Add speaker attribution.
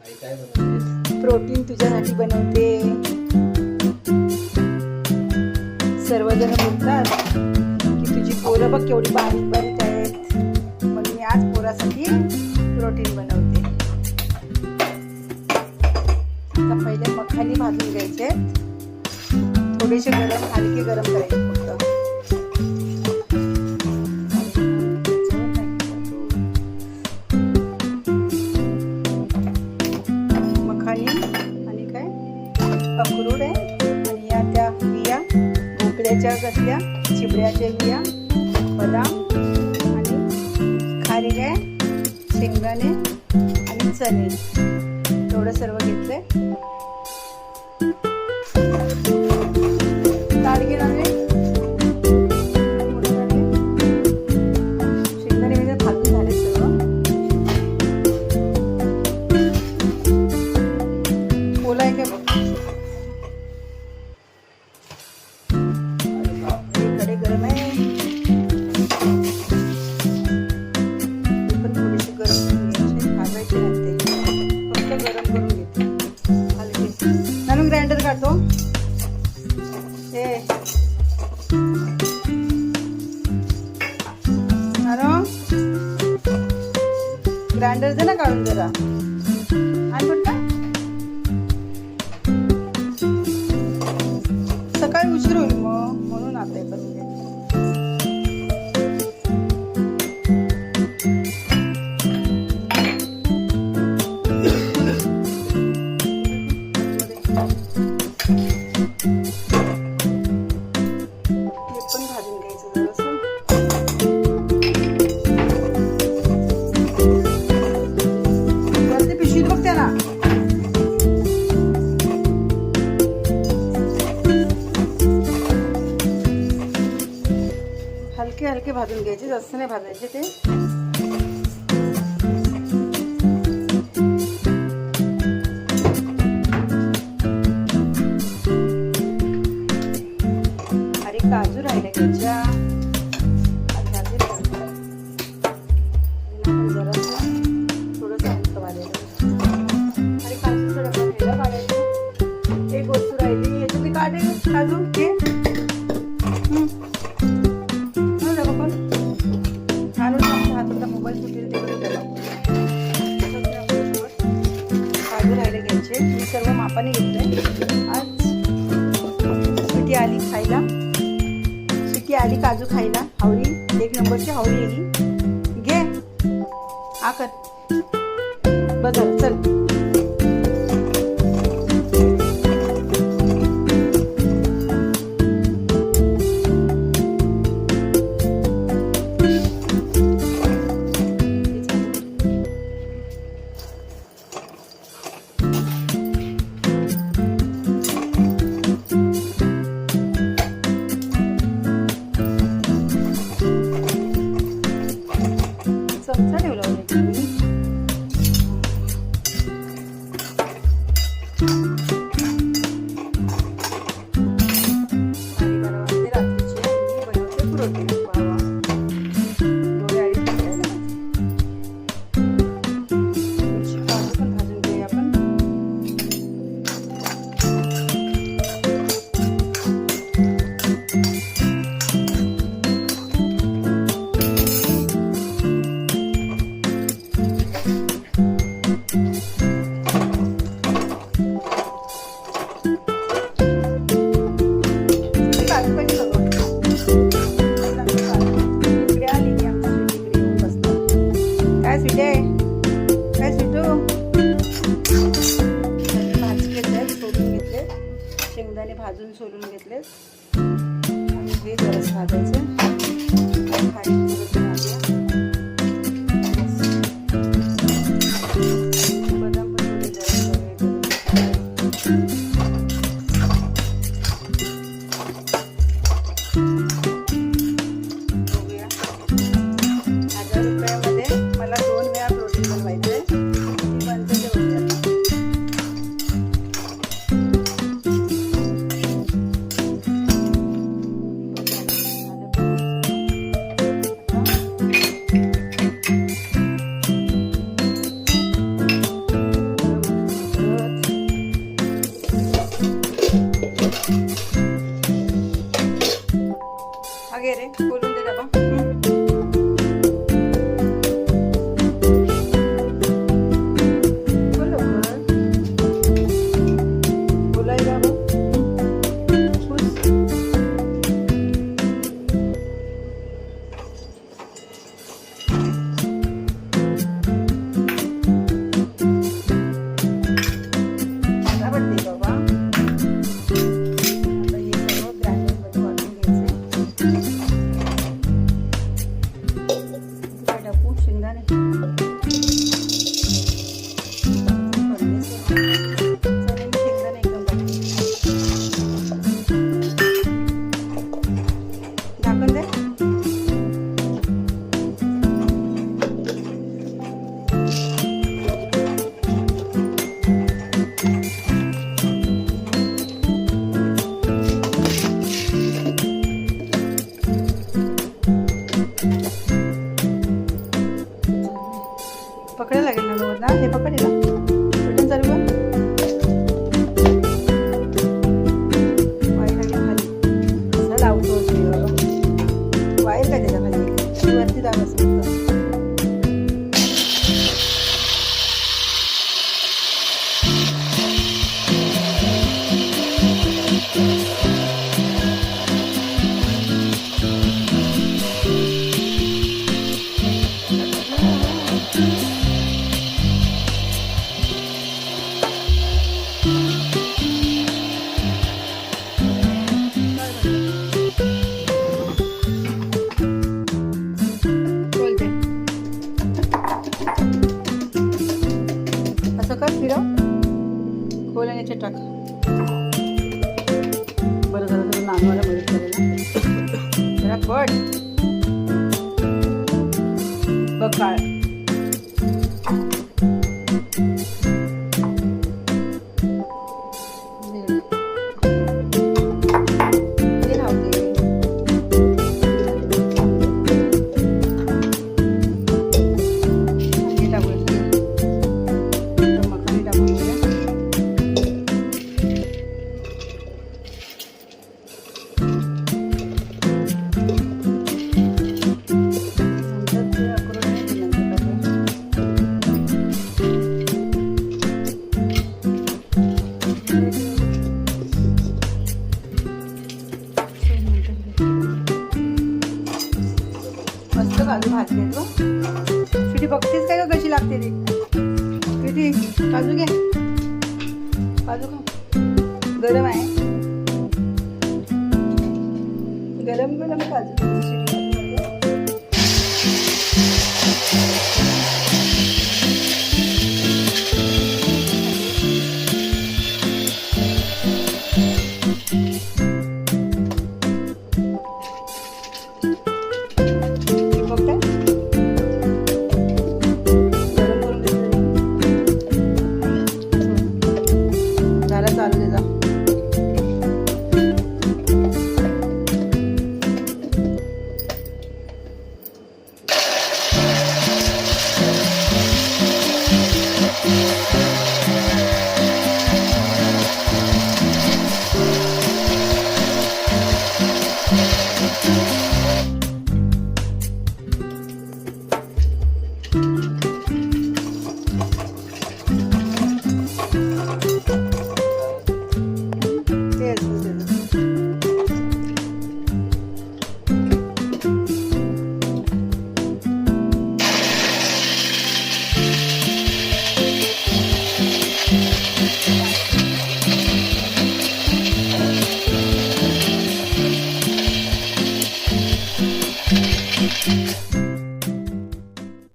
Speaker 1: Protein तुझ्यासाठी बनवते. सर्वजण बोलतात की तुझी पोरं बघ केवढी बारीक बारीक आहेत. मग मी आज पोरासाठी प्रोटीन बनवते. आता पहिले मखानी भाजून घ्यायचे. थोडेसे गरम हलके गरम करायचे फक्त. भोपळ्याच्या कसल्या चिबड्याच्या बिया बदाम आणि खारीक आहे शेंगदाणे आणि चणे. एवढं सर्व घेतलंय. ग्राइंडर दे काढून जरा? आणि म्हटलं सकाळी उशीर होईल मग म्हणून आता हलके हलके भाजून घ्यायचे जास्त नाही भाजायचे ते अरे काजू राहिले घ्यायच्या सर्व घेतोय. आज सुटी आली खायला. सुटी आली काजू खायला. हावडी एक नंबरची हावडी आली घे. आकर बघा चल. शेंगदाणे भाजून सोलून घेतलेत. आणि हे जरस भाजायचं delightful पकडायला लागेल ना हे पकडेला पटेल चालू बरं झालं तुला मदत करेल जरा बघ काळ किती? काजू घे. काजू खा. गरम आहे. गरम गरम काजू